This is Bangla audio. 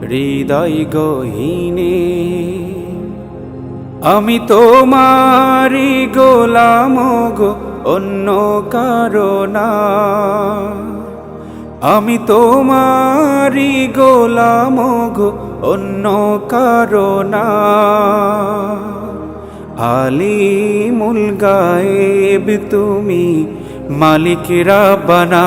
হৃদয় গহীনে, আমি তোমারি গোলাম গো, অন্য কারণা আমি তোমারি গোলাম গো, অন্য কারণা আলিমুল গায়েব তুমি মালিক রাব্বানা